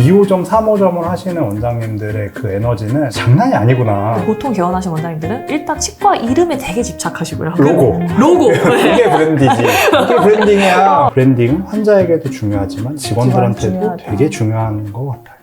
2호점, 3호점을 하시는 원장님들의 그 에너지는 장난이 아니구나. 보통 개원하신 원장님들은 일단 치과 이름에 되게 집착하시고요. 로고. 로고. 이게 브랜디지. 이게 브랜딩이야. 브랜딩은 환자에게도 중요하지만 직원들한테도 중요하다. 되게 중요한 것 같아요.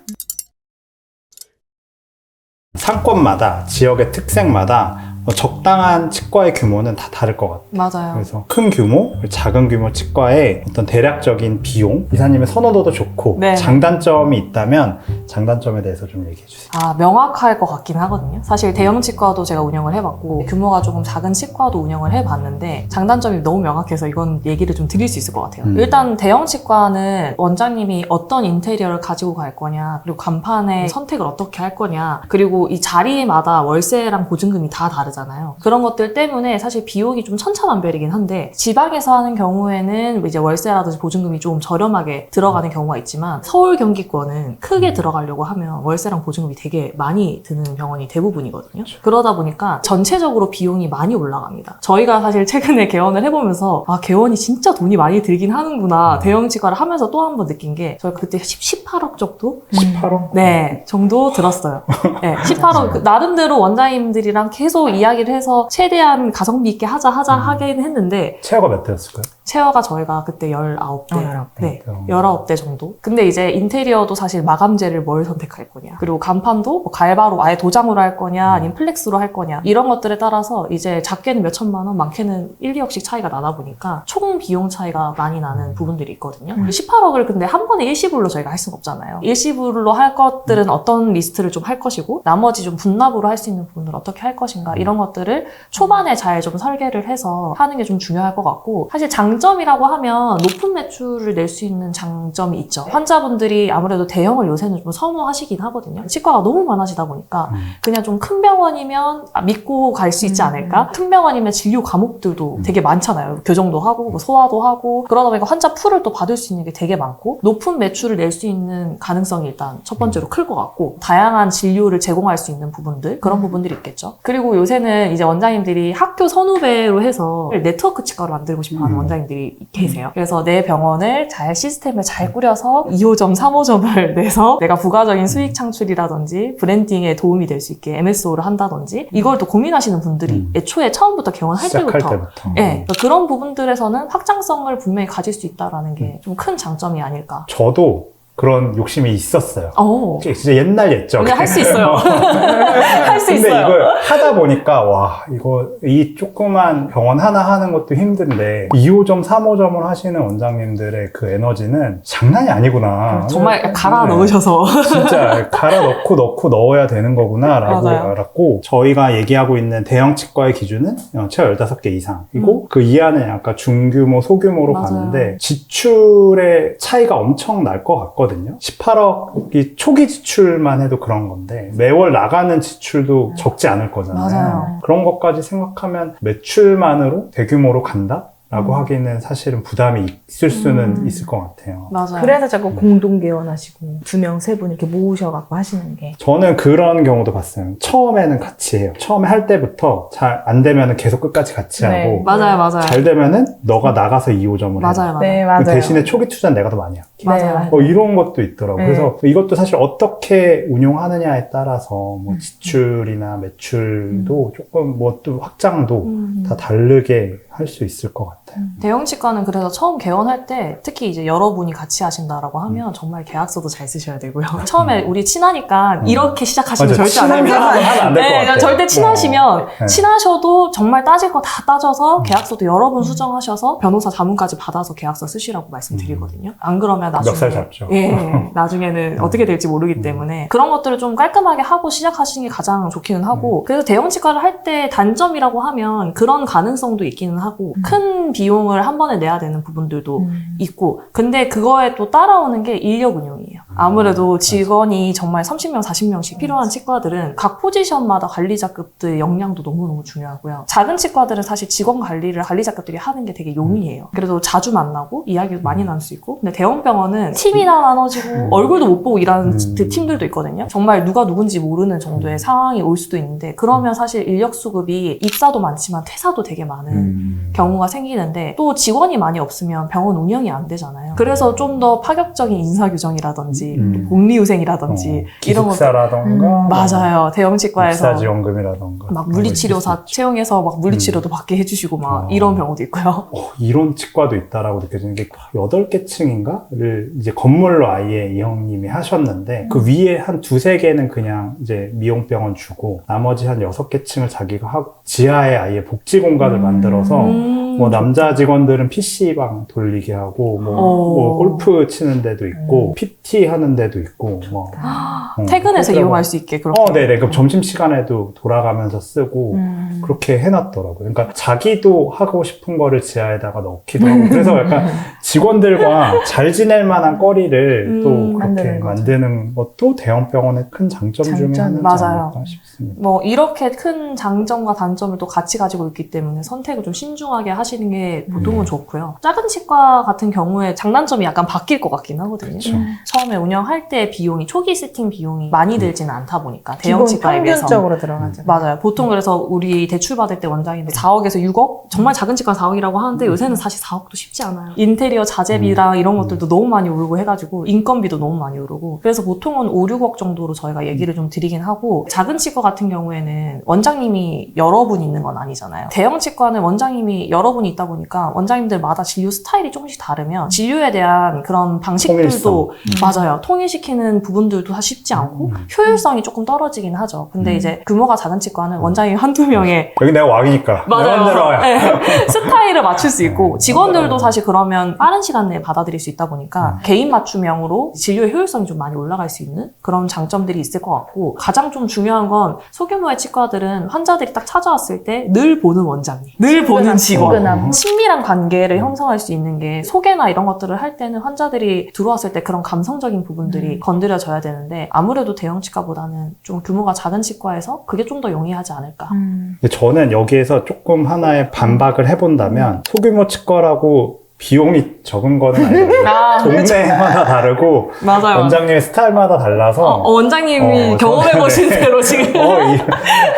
상권마다 지역의 특색마다 뭐 적당한 치과의 규모는 다 다를 것 같아요. 맞아요. 그래서 큰 규모, 작은 규모 치과의 어떤 대략적인 비용, 이사님의 선호도도 좋고 네. 장단점이 있다면 장단점에 대해서 좀 얘기해 주세요. 아, 명확할 것 같긴 하거든요. 사실 대형 치과도 제가 운영을 해봤고, 규모가 조금 작은 치과도 운영을 해봤는데, 장단점이 너무 명확해서 이건 얘기를 좀 드릴 수 있을 것 같아요. 음. 일단 대형 치과는 원장님이 어떤 인테리어를 가지고 갈 거냐, 그리고 간판의 선택을 어떻게 할 거냐, 그리고 이 자리마다 월세랑 보증금이 다 다르 잖아요. 그런 것들 때문에 사실 비용이 좀 천차만별이긴 한데, 지방에서 하는 경우에는 이제 월세라든지 보증금이 좀 저렴하게 들어가는 경우가 있지만, 서울 경기권은 크게 들어가려고 하면 월세랑 보증금이 되게 많이 드는 병원이 대부분이거든요. 그러다 보니까 전체적으로 비용이 많이 올라갑니다. 저희가 사실 최근에 개원을 해보면서 아 개원이 진짜 돈이 많이 들긴 하는구나 대형 치과를 하면서 또 한 번 느낀 게 저희 그때 10, 18억 정도 18억? 네, 정도 들었어요. 네, 18억. 그 나름대로 원장님들이랑 계속 이야 기를 해서 최대한 가성비 있게 하자, 하자 음. 하긴 했는데, 체어가 몇 대였을까요? 체어가 저희가 그때 19대. 어, 19대. 네, 어. 19대 정도. 근데 이제 인테리어도 사실 마감재를 뭘 선택할 거냐. 그리고 간판도 뭐 갈바로 아예 도장으로 할 거냐, 아니면 플렉스로 할 거냐. 이런 것들에 따라서 이제 작게는 몇 천만 원, 많게는 1, 2억씩 차이가 나다 보니까 총 비용 차이가 많이 나는 부분들이 있거든요. 음. 18억을 근데 한 번에 일시불로 저희가 할 수는 없잖아요. 일시불로 할 것들은 어떤 리스트를 좀 할 것이고, 나머지 좀 분납으로 할 수 있는 부분을 어떻게 할 것인가, 이런 것들을 초반에 잘 좀 설계를 해서 하는 게 좀 중요할 것 같고, 사실 장 점이라고 하면 높은 매출을 낼 수 있는 장점이 있죠. 환자분들이 아무래도 대형을 요새는 좀 선호하시긴 하거든요. 치과가 너무 많아지다 보니까 음. 그냥 좀 큰 병원이면 아, 믿고 갈 수 있지 음. 않을까? 큰 병원이면 진료 과목들도 음. 되게 많잖아요. 교정도 하고 뭐 소화도 하고 그러다 보니까 환자 풀을 또 받을 수 있는 게 되게 많고 높은 매출을 낼 수 있는 가능성이 일단 첫 번째로 클 것 같고 다양한 진료를 제공할 수 있는 부분들 그런 음. 부분들이 있겠죠. 그리고 요새는 이제 원장님들이 학교 선후배로 해서 네트워크 치과를 만들고 싶어하는 음. 원장님들이 계세요. 그래서 내 병원을 잘 시스템을 잘 꾸려서 2호점, 3호점을 내서 내가 부가적인 수익 창출이라든지 브랜딩에 도움이 될 수 있게 MSO를 한다든지 이걸 또 고민하시는 분들이 음. 애초에 처음부터 개원할 때부터 때부터. 네, 그런 부분들에서는 확장성을 분명히 가질 수 있다라는 음. 게좀 큰 장점이 아닐까. 저도 그런 욕심이 있었어요. 어, 진짜 옛날 옛적. 근데 할 수 있어요. 할수 근데 있어요. 이걸 하다 보니까 와 이거 이 조그만 병원 하나 하는 것도 힘든데 2호점, 3호점을 하시는 원장님들의 그 에너지는 장난이 아니구나. 정말 갈아 네. 넣으셔서. 진짜 갈아 넣고 넣고 넣어야 되는 거구나라고 맞아요. 알았고 저희가 얘기하고 있는 대형 치과의 기준은 어, 체어 15개 이상이고 그 이하는 약간 중규모, 소규모로 맞아요. 가는데 지출의 차이가 엄청 날 것 같거든요. 18억이 초기 지출만 해도 그런 건데 매월 나가는 지출도 적지 않을 거잖아요. 맞아요. 그런 것까지 생각하면 매출만으로 대규모로 간다? 라고 음. 하기는 사실은 부담이 있을 수는 음. 있을 것 같아요. 맞아요. 그래서 자꾸 공동 개원하시고 두 명 세 분 이렇게 모으셔갖고 하시는 게 저는 그런 경우도 봤어요. 처음에는 같이 해요. 처음에 할 때부터 잘 안 되면은 계속 끝까지 같이 네. 하고 맞아요, 맞아요. 잘 되면은 너가 나가서 2호점을 해. 맞아요, 맞아요. 네 맞아요. 대신에 초기 투자는 내가 더 많이 할게. 맞아요. 뭐 이런 것도 있더라고요. 네. 그래서 이것도 사실 어떻게 운용하느냐에 따라서 뭐 음. 지출이나 매출도 조금 뭐 또 확장도 음. 다 다르게 할 수 있을 것 같아요. 대형 치과는 그래서 처음 개원할 때 특히 이제 여러분이 같이 하신다라고 하면 정말 계약서도 잘 쓰셔야 되고요. 처음에 우리 친하니까 음. 이렇게 시작하시면 맞아, 절대 안 됩니다. 안 네. 절대 친하시면 네. 친하셔도 정말 따질 거 다 따져서 음. 계약서도 여러 번 수정하셔서 변호사 자문까지 받아서 계약서 쓰시라고 말씀드리거든요. 안 그러면 나중에 멱살 잡죠. 예, 나중에는 음. 어떻게 될지 모르기 음. 때문에 그런 것들을 좀 깔끔하게 하고 시작하시는 게 가장 좋기는 하고 그래서 대형 치과를 할 때 단점이라고 하면 그런 가능성도 있기는 하고 음. 큰 비용을 한 번에 내야 되는 부분들도 음. 있고 근데 그거에 또 따라오는 게 인력 운영이에요. 아무래도 직원이 정말 30명, 40명씩 필요한 치과들은 각 포지션마다 관리자급들의 역량도 너무너무 중요하고요. 작은 치과들은 사실 직원 관리를 관리자급들이 하는 게 되게 용이해요. 그래도 자주 만나고 이야기도 많이 나눌 수 있고 근데 대형 병원은 팀이나 나눠지고 음. 얼굴도 못 보고 일하는 음. 그 팀들도 있거든요. 정말 누가 누군지 모르는 정도의 상황이 올 수도 있는데 그러면 사실 인력 수급이 입사도 많지만 퇴사도 되게 많은 음. 경우가 생기는데 또 직원이 많이 없으면 병원 운영이 안 되잖아요. 그래서 좀 더 파격적인 인사 규정이라든지 치료라든지 음. 복리후생이라든지 어, 이런 기숙사라던가 음, 뭐 맞아요. 대형치과에서 입사 지원금이라던가 막 그런 물리치료사. 채용해서 막 물리치료도 받게 해주시고 막 어. 이런 병원도 있고요. 어, 이런 치과도 있다라고 느껴지는 게 8개 층인가를 이제 건물로 아예 이 형님이 하셨는데 그 위에 한 두세 개는 그냥 이제 미용병원 주고 나머지 한 여섯 개 층을 자기가 하고 지하에 아예 복지 공간을 음. 만들어서 음. 뭐 남자 직원들은 PC방 돌리게 하고 뭐, 어. 뭐 골프 치는 데도 있고 PT 하는 데도 있고 뭐 어, 퇴근해서 그렇더라고요. 이용할 수 있게 그렇게. 어, 네네. 그럼 점심 시간에도 돌아가면서 쓰고, 음. 그렇게 해놨더라고요. 그러니까 자기도 하고 싶은 거를 지하에다가 넣기도 하고, 그래서 약간 직원들과 잘 지낼 만한 거리를 음, 또 그렇게 만드는 거죠. 만드는 것도 대형 병원의 큰 장점 중에 장점. 하나지 맞아요. 않을까 싶습니다. 뭐 이렇게 큰 장점과 단점을 또 같이 가지고 있기 때문에 선택을 좀 신중하게 하시는 게 보통은 음. 좋고요. 작은 치과 같은 경우에 장단점이 약간 바뀔 것 같긴 하거든요. 그쵸. 음. 처음에 운영할 때 비용이 초기 세팅 비용이 많이 들지는 않다 보니까 대형 기본 치과에 비해서 평균적으로 들어가죠. 맞아요. 보통 그래서 우리 대출 받을 때 원장인데 4억에서 6억? 정말 작은 치과 4억이라고 하는데 요새는 사실 4억도 쉽지 않아요. 인테리어 자재비랑 이런 것들도 너무 많이 오르고 해가지고 인건비도 너무 많이 오르고 그래서 보통은 5, 6억 정도로 저희가 얘기를 좀 드리긴 하고 작은 치과 같은 경우에는 원장님이 여러 분 있는 건 아니잖아요. 대형 치과는 원장님이 여러 분이 있다 보니까 원장님들마다 진료 스타일이 조금씩 다르면 진료에 대한 그런 방식들도 맞아요. 통일시키는 부분들도 다 쉽지 않고 음. 효율성이 조금 떨어지긴 하죠. 근데 음. 이제 규모가 작은 치과는 원장님 한두 명의 여기 내가 왕이니까. 내 맞아요. 네. 스타일을 맞출 수 있고 음, 직원들도. 사실 그러면 빠른 시간 내에 받아들일 수 있다 보니까 음. 개인 맞춤형으로 진료의 효율성이 좀 많이 올라갈 수 있는 그런 장점들이 있을 것 같고 가장 좀 중요한 건 소규모의 치과들은 환자들이 딱 찾아왔을 때 늘 보는 원장님, 늘 보는 직원, 친근함. 친밀한 관계를 음. 형성할 수 있는 게 소개나 이런 것들을 할 때는 환자들이 들어왔을 때 그런 감성적인 부분들이 음. 건드려져야 되는데 아무래도 대형 치과보다는 좀 규모가 작은 치과에서 그게 좀 더 용이하지 않을까. 음. 저는 여기에서 조금 하나의 반박을 해본다면 소규모 치과라고 비용이 적은 거는 아니거든요. 아, 동네마다 다르고 맞아요. 원장님의 스타일마다 달라서 어, 원장님이 어, 경험해보신 저는- 대로 지금. 어, 이,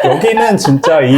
여기는 진짜 이,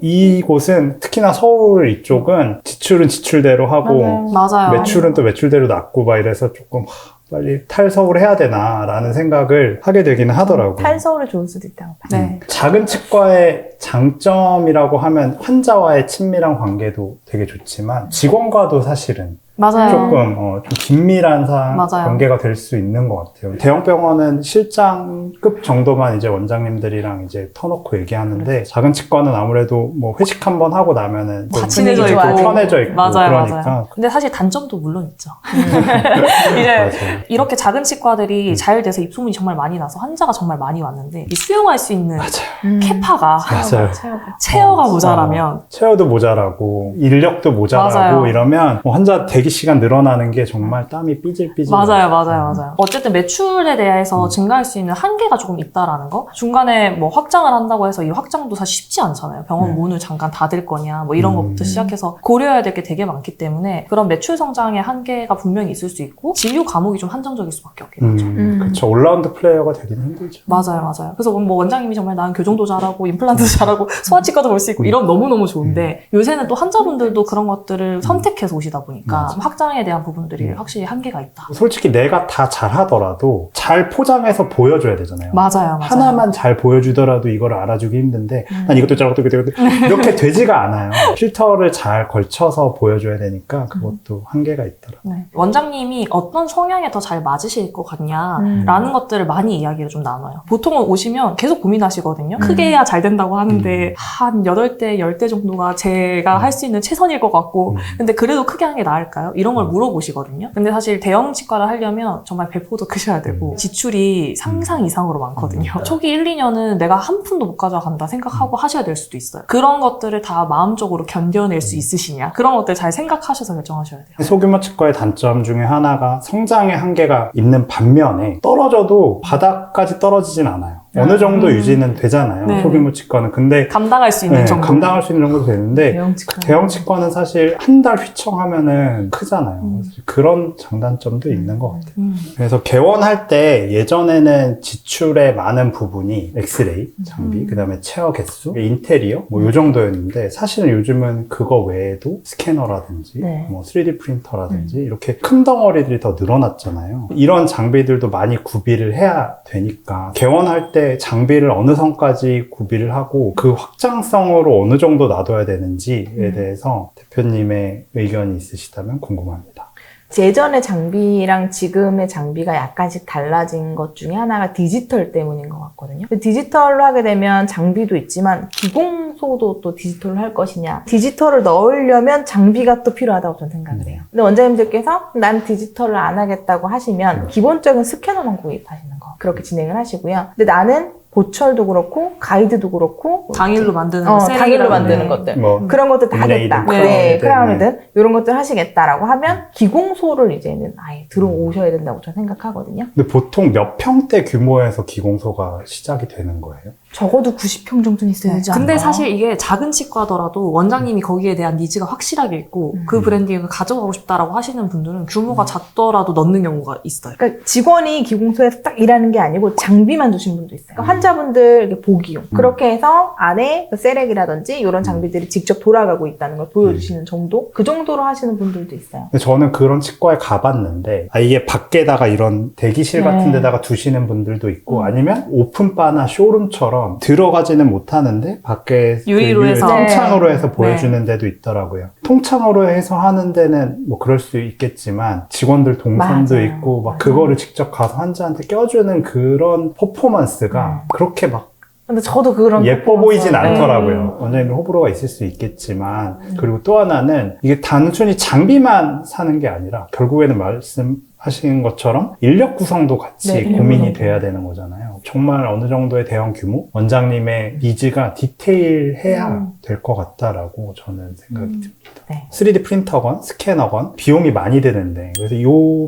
이, 이곳은 특히나 서울 이쪽은 지출은 지출대로 하고 맞아요. 맞아요. 매출은 또 매출대로 낮고 막 이래서 조금 하, 빨리 탈서울 해야 되나라는 생각을 하게 되기는 하더라고요. 탈서울이 좋을 수도 있다고 봐요. 네. 작은 치과의 장점이라고 하면 환자와의 친밀한 관계도 되게 좋지만 직원과도 사실은 맞아요. 조금 어, 좀 긴밀한 사, 맞아요. 관계가 될 수 있는 것 같아요. 대형 병원은 실장급 정도만 이제 원장님들이랑 이제 터놓고 얘기하는데 작은 치과는 아무래도 뭐 회식 한 번 하고 나면은 또다 친해져 있고. 편해져 있고 맞아요, 그러니까 맞아요. 근데 사실 단점도 물론 있죠. 음. 이제 맞아요. 이렇게 작은 치과들이 음. 잘 돼서 입소문이 정말 많이 나서 환자가 정말 많이 왔는데 이 수용할 수 있는 맞아요. 음. 캐파가 맞아요. 체어가. 체어가 어, 모자라면 체어도 모자라고 인력도 모자라고 맞아요. 이러면 뭐 환자 대기 시간 늘어나는 게 정말 땀이 삐질삐질 맞아요. 맞아요, 맞아요. 어쨌든 매출에 대해서 음. 증가할 수 있는 한계가 조금 있다라는 거. 중간에 뭐 확장을 한다고 해서 이 확장도 사실 쉽지 않잖아요. 병원 네. 문을 잠깐 닫을 거냐, 뭐 이런 음. 것부터 시작해서 고려해야 될 게 되게 많기 때문에 그런 매출 성장의 한계가 분명히 있을 수 있고 진료 과목이 좀 한정적일 수밖에 없긴 하죠. 음, 음. 그렇죠. 올라운드 플레이어가 되긴 힘들죠. 맞아요, 맞아요. 그래서 뭐 원장님이 정말 나는 교정도 잘하고 임플란트도 잘하고 소아치과도 볼 수 있고 이런 너무 너무 좋은데 요새는 또 환자분들도 그런 것들을 선택해서 오시다 보니까 맞아. 확장에 대한 부분들이 음. 확실히 한계가 있다. 솔직히 내가 다 잘하더라도 잘 포장해서 보여줘야 되잖아요. 맞아요, 맞아요. 하나만 잘 보여주더라도 이걸 알아주기 힘든데 음. 난 이것도 잘하고 이것도 이렇게 되지가 않아요. 필터를 잘 걸쳐서 보여줘야 되니까 그것도 한계가 있더라고요. 네. 원장님이 어떤 성향에 더 잘 맞으실 것 같냐 음. 라는 것들을 많이 이야기를 좀 나눠요. 보통은 오시면 계속 고민하시거든요. 음. 크게 해야 잘 된다고 하는데 음. 한 8대, 10대 정도가 제가 음. 할수 있는 최선일 것 같고 음. 근데 그래도 크게 하는 게 나을까요? 이런 걸 음. 물어보시거든요. 근데 사실 대형 치과를 하려면 정말 배포도 크셔야 되고 음. 지출이 상상 이상으로 많거든요. 음. 초기 1, 2년은 내가 한 푼도 못 가져간다 생각하고 하셔야 될 수도 있어요. 그런 것들을 다 마음적으로 견뎌낼 수 음. 있으시냐 그런 것들 잘 생각하셔서 결정하셔야 돼요. 소규모 치과의 단점 중에 하나가 성장의 한계가 있는 반면에 떨어져도 바닥까지 떨어지진 않아요. 어느 정도 음. 유지는 되잖아요. 네. 소규모 치과는. 근데 감당할 수 있는 네, 정도. 감당할 수 있는 정도 되는데 대형 치과. 대형 치과는 사실 한 달 휘청하면은 크잖아요. 음. 그런 장단점도 있는 것 같아요. 음. 그래서 개원할 때 예전에는 지출의 많은 부분이 엑스레이 장비, 음. 그다음에 체어 개수, 인테리어 뭐 요 정도였는데 사실은 요즘은 그거 외에도 스캐너라든지 네. 뭐 3D 프린터라든지 이렇게 큰 덩어리들이 더 늘어났잖아요. 이런 장비들도 많이 구비를 해야 되니까 개원할 때 장비를 어느 선까지 구비를 하고 그 확장성으로 어느 정도 놔둬야 되는지에 음. 대해서 대표님의 의견이 있으시다면 궁금합니다. 예전의 장비랑 지금의 장비가 약간씩 달라진 것 중에 하나가 디지털 때문인 것 같거든요. 디지털로 하게 되면 장비도 있지만 기공소도 또 디지털로 할 것이냐. 디지털을 넣으려면 장비가 또 필요하다고 저는 생각을 해요. 근데 원장님들께서 난 디지털을 안 하겠다고 하시면 기본적인 스캐너만 구입하시는 거. 그렇게 진행을 하시고요. 근데 나는 보철도 그렇고 가이드도 그렇고 당일로 만드는 어, 당일로 만드는 네. 것들. 뭐 그런 것들 다 음. 하겠다. 네, 네, 네, 크라운이든 이런 것들 하시겠다라고 하면 기공소를 이제는 아예 들어오셔야 된다고 저는 생각하거든요. 근데 보통 몇 평대 규모에서 기공소가 시작이 되는 거예요? 적어도 90평 정도는 있어야 되지 않나? 근데 사실 이게 작은 치과더라도 원장님이 거기에 대한 니즈가 확실하게 있고 음. 그 브랜딩을 가져가고 싶다라고 하시는 분들은 규모가 작더라도 넣는 경우가 있어요. 그러니까 직원이 기공소에서 딱 일하는 게 아니고 장비만 두신 분도 있어요. 그러니까 환자분들 이렇게 보기용. 음. 그렇게 해서 안에 그 세렉이라든지 이런 장비들이 직접 돌아가고 있다는 걸 보여주시는 정도? 그 정도로 하시는 분들도 있어요. 근데 저는 그런 치과에 가봤는데 아 이게 밖에다가 이런 대기실 네. 같은 데다가 두시는 분들도 있고 음. 아니면 오픈바나 쇼룸처럼 들어가지는 못하는데 밖에 그 유리로 유- 해서. 통창으로 네. 해서 보여주는 데도 있더라고요. 통창으로 해서 하는 데는 뭐 그럴 수 있겠지만 직원들 동선도 맞아요. 있고 막. 그거를 직접 가서 환자한테 껴주는 그런 퍼포먼스가 음. 그렇게 막 근데 저도 그런 예뻐 보이진 네. 않더라고요. 원장님 호불호가 있을 수 있겠지만 그리고 또 하나는 이게 단순히 장비만 사는 게 아니라 결국에는 말씀하신 것처럼 인력 구성도 같이 네, 고민이. 돼야 되는 거잖아요. 정말 어느 정도의 대형 규모 원장님의 니즈가 디테일해야 음. 될것 같다라고 저는 생각이 음. 듭니다. 네. 3D 프린터건 스캐너건 비용이 많이 드는데 그래서 이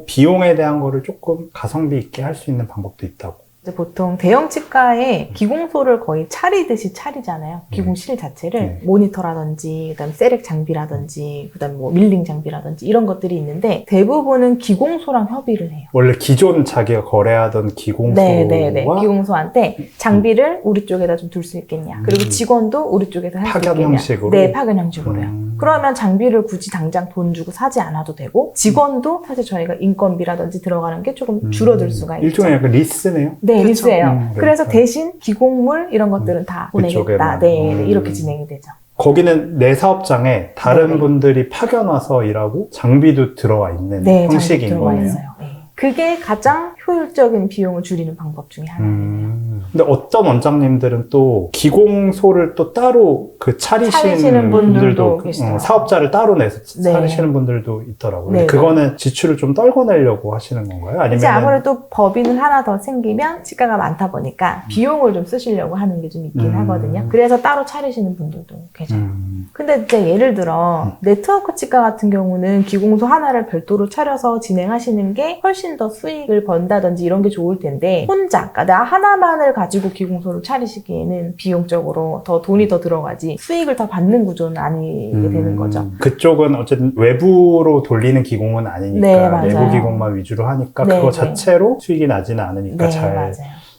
비용에 대한 거를 조금 가성비 있게 할 수 있는 방법도 있다고. 보통 대형 치과에 기공소를 거의 차리듯이 차리잖아요. 네. 기공실 자체를 네. 모니터라든지, 그다음 세렉 장비라든지, 그다음 뭐 밀링 장비라든지 이런 것들이 있는데 대부분은 기공소랑 협의를 해요. 원래 기존 자기가 거래하던 기공소와 네네네. 기공소한테 장비를 우리 쪽에다 좀 둘 수 있겠냐. 그리고 음. 직원도 우리 쪽에서 할 수 파견 있겠냐. 형식으로? 네, 파견 형식으로요. 음. 그러면 장비를 굳이 당장 돈 주고 사지 않아도 되고 직원도 사실 저희가 인건비라든지 들어가는 게 조금 줄어들 수가 있죠. 음. 일종의 약간 리스네요. 네, 그쵸. 리스예요. 음, 그래서 그러니까. 대신 기공물 이런 것들은 다 보내겠다. 그쪽에만. 네, 네, 음. 이렇게 진행이 되죠. 거기는 내 사업장에 다른 네네. 분들이 파견 와서 일하고 장비도 들어와 있는 네, 형식인 장비 들어와 거네요. 있어요. 네. 그게 가장 효율적인 비용을 줄이는 방법 중에 하나예요. 음. 근데 어떤 원장님들은 또 기공소를 또 따로 그 차리시는, 차리시는 분들도 그, 계시더라고요. 어, 사업자를 따로 내서 네. 차리시는 분들도 있더라고요. 네, 그거는 지출을 좀 떨궈내려고 하시는 건가요? 아니면 이제 아무래도 법인을 하나 더 생기면 치과가 많다 보니까 비용을 좀 쓰시려고 하는 게 좀 있긴 음. 하거든요. 그래서 따로 차리시는 분들도 계셔요. 음. 근데 이제 예를 들어 음. 네트워크 치과 같은 경우는 기공소 하나를 별도로 차려서 진행하시는 게 훨씬 더 수익을 번다든지 이런 게 좋을 텐데 혼자 그러니까 나 하나만을 가 지고 기공소를 차리시기에는 비용적으로 더 돈이 더 들어가지 수익을 더 받는 구조는 아니게 되는 음. 거죠. 그쪽은 어쨌든 외부로 돌리는 기공은 네, 아니니까 맞아요. 내부 기공만 위주로 하니까 네, 그거 네. 자체로 수익이 나지는 않으니까 네, 잘 맞아요.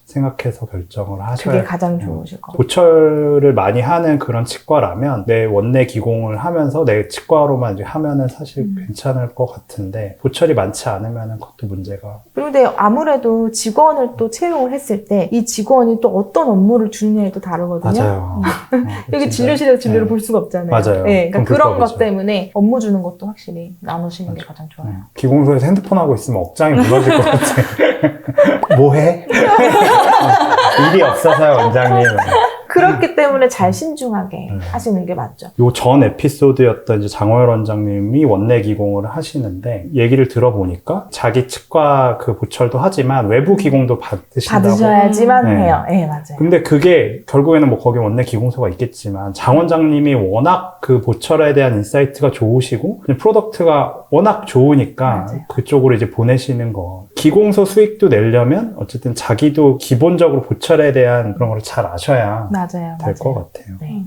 생각해서 결정을 하셔야 그게 가장 좋으실 것 같아요. 보철을 많이 하는 그런 치과라면 내 원내 기공을 하면서 내 치과로만 이제 하면은 사실 음. 괜찮을 것 같은데 보철이 많지 않으면은 그것도 문제가 그리고 아무래도 직원을 또 채용을 했을 때 이 직원이 또 어떤 업무를 주느냐에 또 다르거든요. 맞아요. 어, 여기 진짜. 진료실에서 진료를 네. 볼 수가 없잖아요. 맞아요. 네, 그러니까 그런. 것 때문에 업무 주는 것도 확실히 나누시는 게 맞아. 가장 좋아요. 네. 기공소에서 핸드폰 하고 있으면 억장이 무너질 것 같아. 뭐 해? 어, 일이 없어서요, 원장님. 그렇기 때문에 잘 신중하게 음. 하시는 게 맞죠. 요 전 에피소드였던 이제 장호열 원장님이 원내 기공을 하시는데 얘기를 들어보니까 자기 치과 그 보철도 하지만 외부 기공도 받으신다고. 받으셔야지만 네. 해요. 예, 맞아요. 근데 그게 결국에는 뭐 거기 원내 기공소가 있겠지만 장 원장님이 워낙 그 보철에 대한 인사이트가 좋으시고 프로덕트가 워낙 좋으니까 맞아요. 그쪽으로 이제 보내시는 거. 기공소 수익도 내려면 어쨌든 자기도 기본적으로 보철에 대한 그런 걸 잘 아셔야 맞아요. 될것 맞아요. 같아요. 네.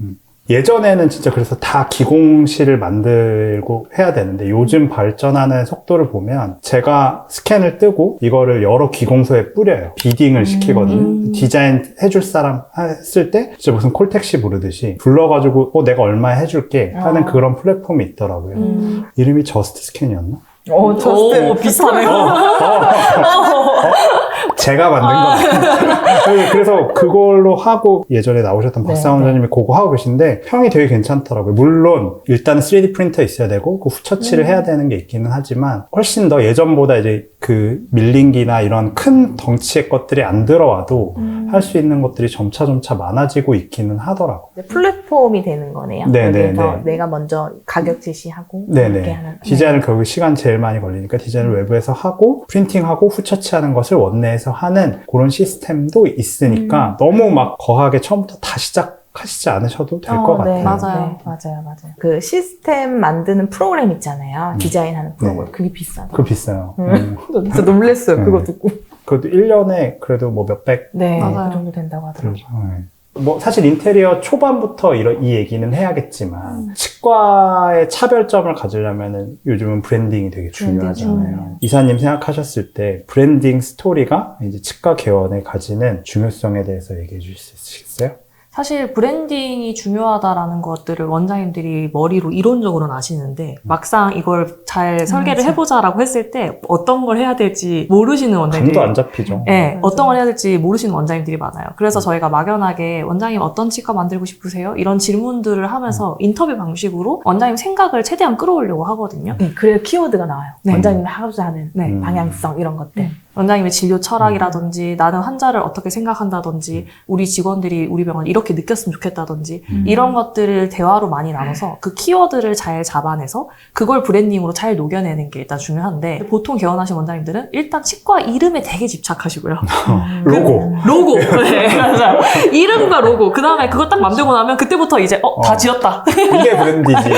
예전에는 진짜 그래서 다 기공실을 만들고 해야 되는데 요즘 발전하는 속도를 보면 제가 스캔을 뜨고 이거를 여러 기공소에 뿌려요. 비딩을 시키거든요. 음. 디자인 해줄 사람 했을 때 진짜 무슨 콜택시 부르듯이 불러가지고 어 내가 얼마 해줄게 하는 아. 그런 플랫폼이 있더라고요. 음. 이름이 저스트 스캔이었나? 오, 저스트. 오, 비슷하네요. 제가 만든 거. 그래서 그걸로 하고 예전에 나오셨던 네, 박상원 네. 원장님이 그거 하고 계신데 평이 되게 괜찮더라고요. 물론 일단 3D 프린터 있어야 되고 그 후처치를 음. 해야 되는 게 있기는 하지만 훨씬 더 예전보다 이제 그 밀링기나 이런 큰 덩치의 것들이 안 들어와도 음. 할수 있는 것들이 점차 점차 많아지고 있기는 하더라고요. 이제 플랫폼이 되는 거네요. 네, 네, 네. 내가 먼저 가격 제시하고 네네. 하는. 디자인을 결국 시간 제일 많이 걸리니까 디자인을 외부에서 하고 프린팅하고 후처치하는 것을 원내에서 하는 그런 시스템도 있으니까 너무 막 거하게 처음부터 다 시작 하시지 않으셔도 될것 어, 같아요. 네, 맞아요. 네, 맞아요, 맞아요. 그 시스템 만드는 프로그램 있잖아요. 디자인하는 프로그램. 네. 그게 비싸요. 그거 비싸요. 음. 음. 저 진짜 놀랬어요. 네. 그거 듣고. 그것도 1년에 그래도 뭐 몇백 네, 맞아요. 그 정도 된다고 하더라고요. 네. 뭐 사실 인테리어 초반부터 이런 이 얘기는 해야겠지만 치과의 차별점을 가지려면은 요즘은 브랜딩이 되게 중요하잖아요. 중요해요. 이사님 생각하셨을 때 브랜딩 스토리가 이제 치과 개원에 가지는 중요성에 대해서 얘기해 주실 수 있으시겠어요? 사실 브랜딩이 중요하다라는 것들을 원장님들이 머리로 이론적으로는 아시는데 막상 이걸 잘 설계를 맞아. 해보자라고 했을 때 어떤 걸 해야 될지 모르시는 원장님들이 감도 안 잡히죠. 네, 맞아요. 어떤 걸 해야 될지 모르시는 원장님들이 많아요. 그래서 저희가 막연하게 원장님 어떤 치과 만들고 싶으세요? 이런 질문들을 하면서 인터뷰 방식으로 원장님 생각을 최대한 끌어오려고 하거든요. 네, 그래야 키워드가 나와요. 네. 원장님이 하고자 하는 네. 음. 방향성 이런 것들. 네. 원장님의 진료 철학이라든지 나는 환자를 어떻게 생각한다든지 우리 직원들이 우리 병원 이렇게 느꼈으면 좋겠다든지 음. 이런 것들을 대화로 많이 나눠서 그 키워드를 잘 잡아내서 그걸 브랜딩으로 잘 녹여내는 게 일단 중요한데 보통 개원하신 원장님들은 일단 치과 이름에 되게 집착하시고요. 음. 로고. 로고. 네, 맞아요. 이름과 로고. 그 다음에 그거 딱 만들고 나면 그때부터 이제, 어, 다 어. 지었다. 이게 브랜디지.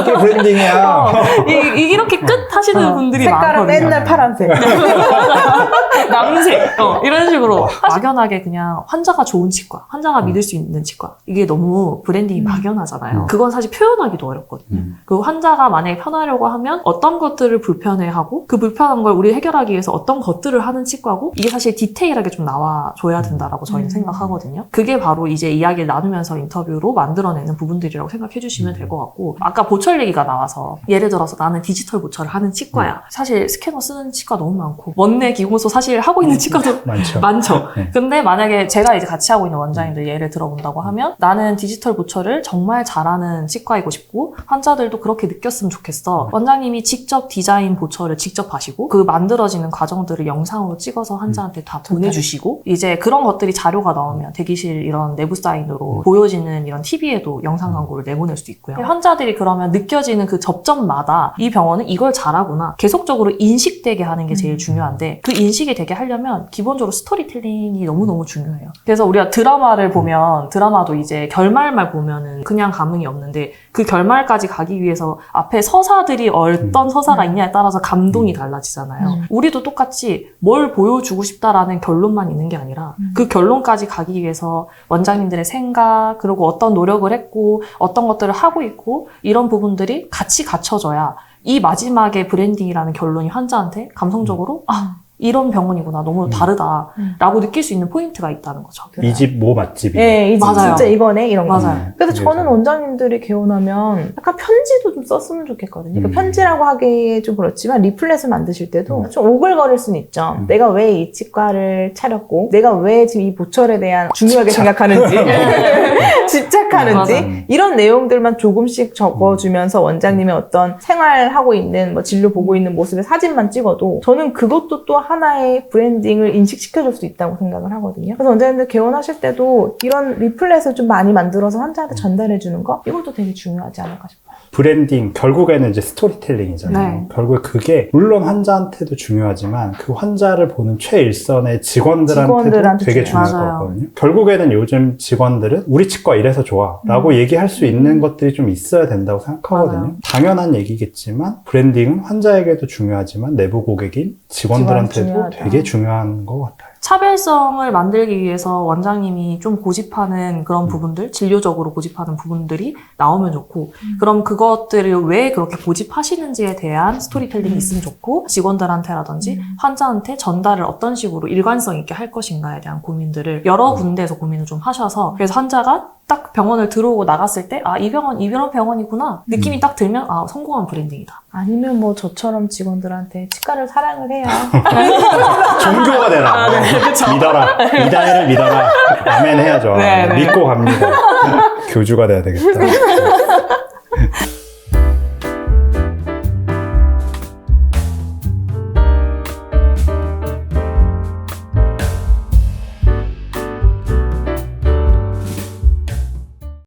이게 브랜딩이야. 어, 이, 이- 이렇게 끝 하시는 어, 분들이 색깔은 많거든요. 맨날 파란색. 남색. 어, 이런 식으로. 막연하게 그냥 환자가 좋은 치과, 환자가 믿을 수 있는 치과. 이게 너무 브랜딩이 음. 막연하잖아요. 음. 그건 사실 표현하기도 어렵거든요. 음. 그 환자가 만약에 편하려고 하면 어떤 것들을 불편해하고 그 불편한 걸 우리 해결하기 위해서 어떤 것들을 하는 치과고 이게 사실 디테일하게 좀 나와줘야 된다라고 저희는 음. 생각하거든요. 그게 바로 이제 이야기를 나누면서 인터뷰로 만들어내는 부분들이라고 생각해 주시면 될 것 같고 아까 보철 얘기가 나와서 예를 들어서 나는 디지털 보철을 하는 치과야. 사실 스캐너 쓰는 치과 너무 많고 원내 기 공소 사실 하고 있는 치과도 많죠. 많죠. 네. 근데 만약에 제가 이제 같이 하고 있는 원장님들 예를 들어본다고 하면 나는 디지털 보철을 정말 잘하는 치과이고 싶고 환자들도 그렇게 느꼈으면 좋겠어. 원장님이 직접 디자인 보철을 직접 하시고 그 만들어지는 과정들을 영상으로 찍어서 환자한테 다 보내주시고 이제 그런 것들이 자료가 나오면 대기실 이런 내부 사인으로 보여지는 이런 TV에도 영상 광고를 내보낼 수도 있고요. 환자들이 그러면 느껴지는 그 접점마다 이 병원은 이걸 잘하구나 계속적으로 인식되게 하는 게 제일 음. 중요한데 그 인식이 되게 하려면 기본적으로 스토리텔링이 너무너무 중요해요. 그래서 우리가 드라마를 보면 드라마도 이제 결말만 보면은 그냥 감흥이 없는데 그 결말까지 가기 위해서 앞에 서사들이 어떤 서사가 있냐에 따라서 감동이 달라지잖아요. 음. 우리도 똑같이 뭘 보여주고 싶다라는 결론만 있는 게 아니라 음. 그 결론까지 가기 위해서 원장님들의 생각 그리고 어떤 노력을 했고 어떤 것들을 하고 있고 이런 부분들이 같이 갖춰져야 이 마지막에 브랜딩이라는 결론이 환자한테 감성적으로 아 이런 병원이구나 너무 음. 다르다라고 느낄 수 있는 포인트가 있다는 거죠. 이 집 뭐 맛집이. 예, 이집 맞아요. 진짜 이거네 이런 거. 맞아요. 그래서 그게 저는 좀- 원장님들이 개원하면 약간 편지도 좀 썼으면 좋겠거든요. 그러니까 음. 편지라고 하기에 좀 그렇지만 리플렛을 만드실 때도 음. 좀 오글거릴 수는 있죠. 음. 내가 왜 이 치과를 차렸고, 내가 왜 지금 이 보철에 대한 중요하게 진짜. 생각하는지. 집착하는지 맞아. 이런 내용들만 조금씩 적어주면서 원장님의 어떤 생활하고 있는 뭐 진료 보고 있는 모습의 사진만 찍어도 저는 그것도 또 하나의 브랜딩을 인식시켜줄 수 있다고 생각을 하거든요. 그래서 원장님들 개원하실 때도 이런 리플렛을 좀 많이 만들어서 환자한테 전달해 주는 거 이것도 되게 중요하지 않을까 싶어요. 브랜딩 결국에는 이제 스토리텔링이잖아요. 네. 결국에 그게 물론 환자한테도 중요하지만 그 환자를 보는 최일선의 직원들한테도 직원들한테 되게 중요해요. 중요할 맞아요. 거거든요. 결국에는 요즘 직원들은 우리 치과 이래서 좋아라고 음. 얘기할 수 있는 것들이 좀 있어야 된다고 생각하거든요. 맞아요. 당연한 얘기겠지만 브랜딩은 환자에게도 중요하지만 내부 고객인 직원들한테도. 되게 중요한 것 같아요. 차별성을 만들기 위해서 원장님이 좀 고집하는 그런 부분들, 진료적으로 고집하는 부분들이 나오면 좋고, 그럼 그것들을 왜 그렇게 고집하시는지에 대한 스토리텔링이 있으면 좋고, 직원들한테라든지 환자한테 전달을 어떤 식으로 일관성 있게 할 것인가에 대한 고민들을 여러 군데에서 고민을 좀 하셔서, 그래서 환자가 딱 병원을 들어오고 나갔을 때, 아, 이 병원, 이런 병원이구나. 느낌이 딱 들면, 아, 성공한 브랜딩이다. 아니면 뭐 저처럼 직원들한테 치과를 사랑을 해야 종교가 되 라. 믿어라. 이다혜를 믿어라. 아멘 해야죠. 네, 네. 믿고 갑니다. 교주가 돼야 되겠다.